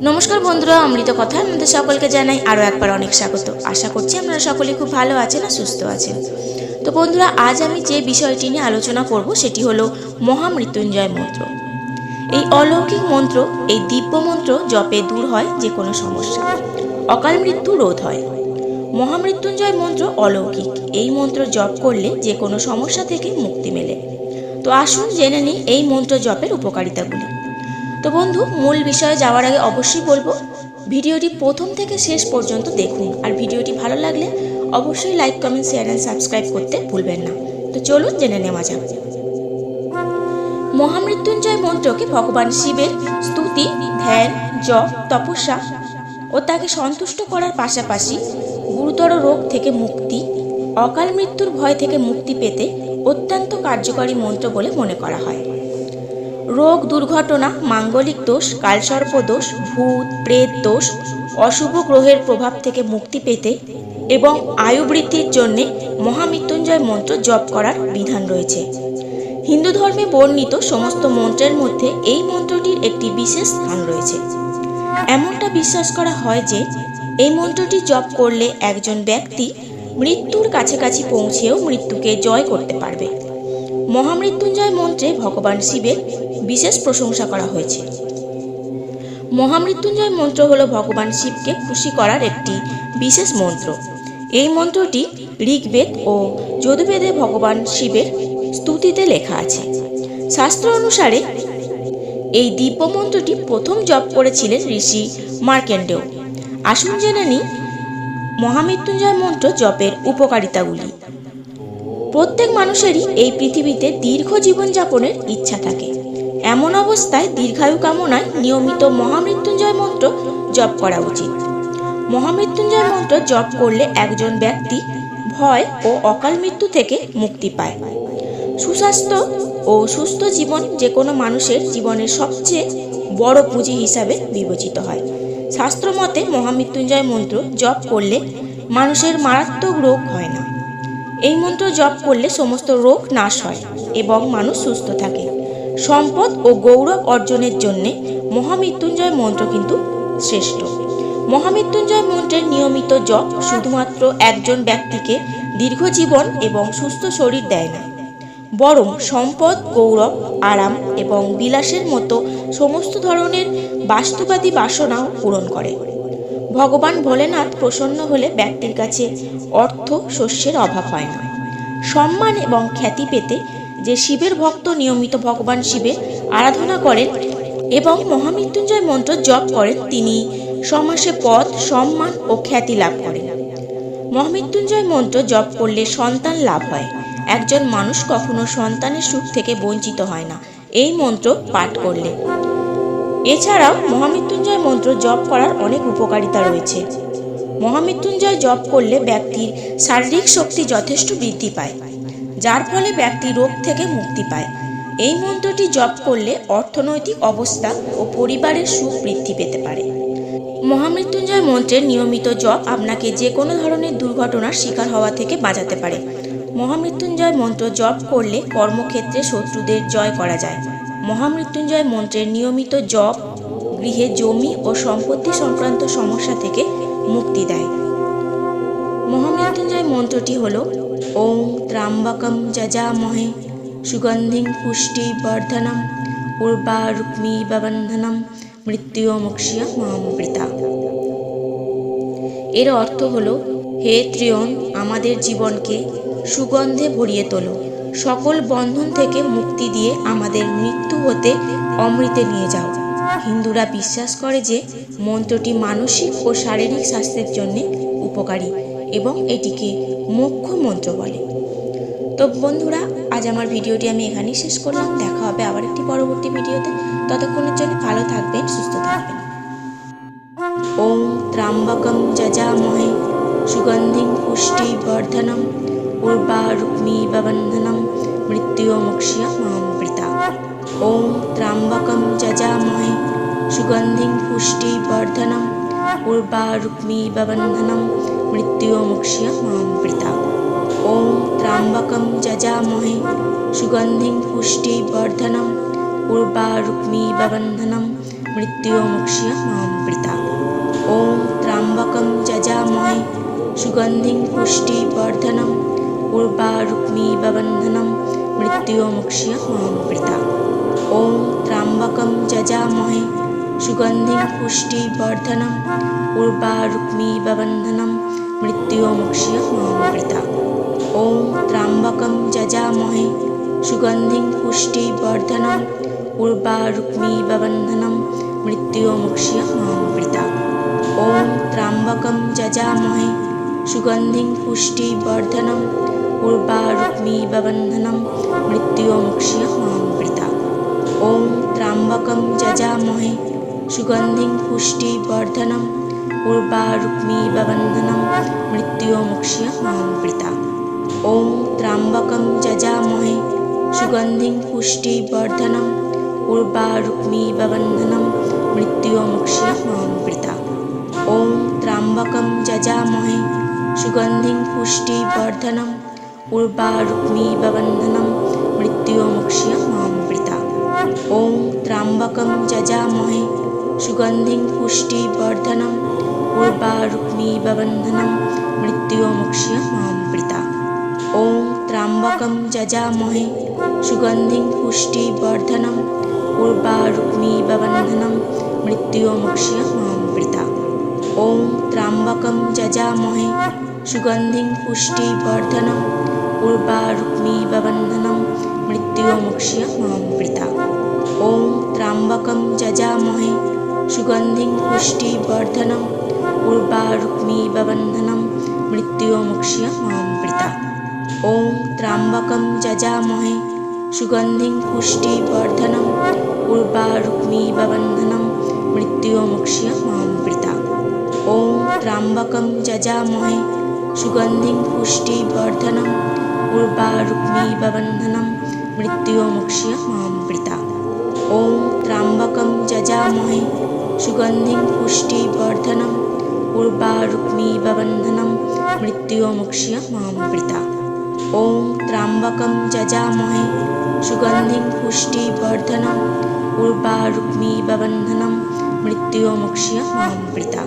নমস্কার বন্ধুরা, অমৃত কথা আপনাদের সকলকে জানাই আরও একবার অনেক স্বাগত। আশা করছি আপনারা সকলে খুব ভালো আছেন আর সুস্থ আছেন। তো বন্ধুরা, আজ আমি যে বিষয়টি নিয়ে আলোচনা করব সেটি হলো মহামৃত্যুঞ্জয় মন্ত্র। এই অলৌকিক মন্ত্র, এই দিব্য মন্ত্র জপে দূর হয় যে কোনো সমস্যা। অকাল মৃত্যু রোধ হয়। মহামৃত্যুঞ্জয় মন্ত্র অলৌকিক। এই মন্ত্র জপ করলে যে কোনো সমস্যা থেকে মুক্তি মেলে। তো আসুন জেনে নিই এই মন্ত্র জপের উপকারিতাগুলি। তো বন্ধু, মূল বিষয়ে যাওয়ার আগে অবশ্যই বলব, ভিডিওটি প্রথম থেকে শেষ পর্যন্ত দেখুন। আর ভিডিওটি ভালো লাগলে অবশ্যই like comment share and subscribe করতে ভুলবেন না। তো চলুন জেনে নেওয়া যাক। মহামৃত্যুঞ্জয় মন্ত্রকে ভগবান শিবের স্তুতি, ধ্যান, জপ, তপস্যা ও তাকে সন্তুষ্ট করার পাশাপাশি গুরুতর রোগ থেকে মুক্তি, অকাল মৃত্যুর ভয় থেকে মুক্তি পেতে অত্যন্ত কার্যকরী মন্ত্র বলে মনে করা হয়। রোগ দুর্ঘটনা, মাঙ্গলিক দোষ, কালসর্প দোষ, ভূত, প্রেত দোষ, অশুভ গ্রহের প্রভাব থেকে মুক্তি পেতে এবং আয়ু বৃদ্ধির জন্যে মহামৃত্যুঞ্জয় মন্ত্র জপ করার বিধান রয়েছে। হিন্দু ধর্মে বর্ণিত সমস্ত মন্ত্রের মধ্যে এই মন্ত্রটির একটি বিশেষ স্থান রয়েছে। এমনটা বিশ্বাস করা হয় যে, এই মন্ত্রটি জপ করলে একজন ব্যক্তি মৃত্যুর কাছাকাছি পৌঁছেও মৃত্যুকে জয় করতে পারবে। মহামৃত্যুঞ্জয় মন্ত্রে ভগবান শিবের বিশেষ প্রশংসা করা হয়েছে। মহামৃত্যুঞ্জয় মন্ত্র হল ভগবান শিবকে খুশি করার একটি বিশেষ মন্ত্র। এই মন্ত্রটি ঋগ্বেদ ও যদুবেদে ভগবান শিবের স্তুতিতে লেখা আছে। শাস্ত্র অনুসারে এই দিব্য মন্ত্রটি প্রথম জপ করেছিলেন ঋষি মার্কেন্ডেয়। আসুন জেনে নিই মহামৃত্যুঞ্জয় মন্ত্র জপের উপকারিতাগুলি। প্রত্যেক মানুষেরই এই পৃথিবীতে দীর্ঘ জীবনযাপনের ইচ্ছা থাকে। এমন অবস্থায় দীর্ঘায়ু কামনায় নিয়মিত মহামৃত্যুঞ্জয় মন্ত্র জপ করা উচিত। মহামৃত্যুঞ্জয় মন্ত্র জপ করলে একজন ব্যক্তি ভয় ও অকাল মৃত্যু থেকে মুক্তি পায়। সুস্বাস্থ্য ও সুস্থ জীবন যে কোনো মানুষের জীবনের সবচেয়ে বড় পুঁজি হিসাবে বিবেচিত হয়। শাস্ত্রমতে মহামৃত্যুঞ্জয় মন্ত্র জপ করলে মানুষের মারাত্মক রোগ হয় না। এই মন্ত্র জপ করলে সমস্ত রোগ নাশ হয় এবং মানুষ সুস্থ থাকে। সম্পদ ও গৌরব অর্জনের জন্যে মহামৃত্যুঞ্জয় মন্ত্র কিন্তু শ্রেষ্ঠ। মহামৃত্যুঞ্জয় মন্ত্রের নিয়মিত জপ শুধুমাত্র একজন ব্যক্তিকে দীর্ঘ জীবন এবং সুস্থ শরীর দেয় না। বরং সম্পদ, গৌরব, আরাম এবং বিলাসের মতো সমস্ত ধরনের বাস্তুবাদী বাসনাও পূরণ করে। ভগবান ভোলেনাথ প্রসন্ন হলে ব্যক্তির কাছে অর্থ শস্যের অভাব হয় না। সম্মান এবং খ্যাতি পেতে যে শিবের ভক্ত নিয়মিত ভগবান শিবের আরাধনা করেন এবং মহামৃত্যুঞ্জয় মন্ত্র জপ করেন, তিনি সমাসে পদ সম্মান ও খ্যাতি লাভ করেন। মহামৃত্যুঞ্জয় মন্ত্র জপ করলে সন্তান লাভ হয়। একজন মানুষ কখনো সন্তানের সুখ থেকে বঞ্চিত হয় না। এই মন্ত্র পাঠ করলে। এছাড়াও মহামৃত্যুঞ্জয় মন্ত্র জপ করার অনেক উপকারিতা রয়েছে। মহামৃত্যুঞ্জয় জপ করলে ব্যক্তির শারীরিক শক্তি যথেষ্ট বৃদ্ধি পায়, যার ফলে ব্যক্তি রোগ থেকে মুক্তি পায়। এই মন্ত্রটি জপ করলে অর্থনৈতিক অবস্থা ও পরিবারের সুখ বৃদ্ধি পেতে পারে। মহামৃত্যুঞ্জয় মন্ত্রের নিয়মিত জপ আপনাকে যে কোনো ধরনের দুর্ঘটনার শিকার হওয়া থেকে বাঁচাতে পারে। মহামৃত্যুঞ্জয় মন্ত্র জপ করলে কর্মক্ষেত্রে শত্রুদের জয় করা যায়। মহামৃত্যুঞ্জয় মন্ত্রের নিয়মিত জপ, গৃহে জমি ও সম্পত্তি সংক্রান্ত সমস্যা থেকে মুক্তি দেয়। মহামৃত্যুঞ্জয় মন্ত্রটি হল, ওং ত্রাম্বকম যজামহে সুগন্ধিং পুষ্টি বর্ধনম উর্বা রুক্মি ববন্ধনম মৃত্যুমুক্ষিয়া মহামৃতা এর অর্থ হল, হে ত্রিয়ন, আমাদের জীবনকে সুগন্ধে ভরিয়ে তোলো। সকল বন্ধন থেকে মুক্তি দিয়ে আমাদের মৃত্যু হতে অমৃতে নিয়ে যাও। হিন্দুরা বিশ্বাস করে যে মন্ত্রটি মানসিক ও শারীরিক স্বাস্থ্যের জন্য উপকারী এবং এটিকে মুখ্য মন্ত্র বলে। তো বন্ধুরা, আজ আমার ভিডিওটি আমি এখানেই শেষ করলাম। দেখা হবে আবার একটি পরবর্তী ভিডিওতে। ততক্ষণের জন্য ভালো থাকবেন, সুস্থ থাকবেন। ওম ত্রাম্বকম যজামহে সুগন্ধিং পুষ্টি বর্ধনম उर्वा रुक्मी बबन्धनं मृत्युमोक्ष्य मां वृता ॐ त्र्यम्बकं जजामहे सुगन्धिं पुष्टिवर्धनम् उर्वा रुक्मी बबन्धनं मृत्युमोक्ष्य मां वृता ॐ त्र्यम्बकं जजामहे सुगन्धिं पुष्टिवर्धनम् उर्वा रुक्मी बबन्धनं मृत्युमोक्ष्य मां वृता ॐ त्र्यम्बकं जजामहे सुगन्धिं पुष्टिवर्धनम् উর্বা রুক্মী ববন্ধনম মৃত্যুমুক্ষ্য মহামৃতা ওম ত্রাম্বকম যজামহে সুগন্ধিম পুষ্টিবর্ধনম উর্বা রুক্মী ববন্ধনম মৃত্যুমুক্ষ্য মহামৃতা ওম ত্রাম্বকম যজামহে সুগন্ধিং পুষ্টিবর্ধনম উর্বা রুক্মী ববন্ধনম মৃত্যুমুক্ষ্য মহামৃতা ওম ত্রাম্বকম যজামহে সুগন্ধিং পুষ্টিবর্ধনম পূর্বা রুক্মীবন্ধনম মৃত্যুম ক্ষীয়মৃতা ওম ত্রাম্বকম যজামহে সুগন্ধি পুষ্টিবর্ধনম পূর্বা রুক্মীবন্ধনম মৃত্যুম ক্ষীয়মৃতা ওম ত্রাম্বকম যজামহে সুগন্ধি পুষ্টিবর্ধনম পূর্বা রুক্মীবন্ধনম মৃত্যুম ক্ষীয়মৃতা ওম ত্রাম্বকম যজামহে সুগন্ধি পুষ্টিবর্ধনম পূর্বারুগ্নি ববন্ধনম মৃত্যুমুক্ষ্য মামৃতা ওং ত্রাম্বকম যজামহে সুগন্ধিং পুষ্টিবর্ধনম পূর্বারুগ্নি ববন্ধনম মৃত্যুমুক্ষ্য মামৃতা ওং ত্রাম্বকম যজামহে সুগন্ধিং পুষ্টিবর্ধনম পূর্বারুগ্নি ববন্ধনম মৃত্যুমুক্ষ্য মামৃতা ওং ত্রাম্বকম যজামহে সুগন্ধিং পুষ্টিবর্ধনম सुगन्धिं पुष्टिवर्धनम् उर्वारुक्मीबन्धनं मृत्योमुक्ष्य मामृता ॐ त्र्यम्बकं जजामहे सुगन्धिं पुष्टिवर्धनम् उर्वारुक्मीबन्धनं मृत्योमुक्ष्य मामृता ॐ त्र्यम्बकं जजामहे सुगन्धिं पुष्टिवर्धनम् उर्वारुक्मीबन्धनं मृत्योमुक्ष्य मामृता ॐ त्र्यम्बकं जजामहे सुगन्धिं पुष्टिवर्धनम् उर्वारुक्मीबन्धनं मृत्योमुक्ष्य मामृता ॐ त्र्यम्बकं जजामहे सुगन्धिं पुष्टिवर्धनम् উর্বা রুক্মিণী ববন্ধনম মৃত্যুমোক্ষ্য মামৃতা ওম ত্রাম্বকম যজামহে সুগন্ধিং পুষ্টিবর্ধনম উর্বা রুক্মিণী ববন্ধনম মৃত্যুমোক্ষ্য মামৃতা ওম ত্রাম্বকম যজামহে সুগন্ধিং পুষ্টিবর্ধনম উর্বা রুক্মিণী ববন্ধনম মৃত্যুমোক্ষ্য মামৃতা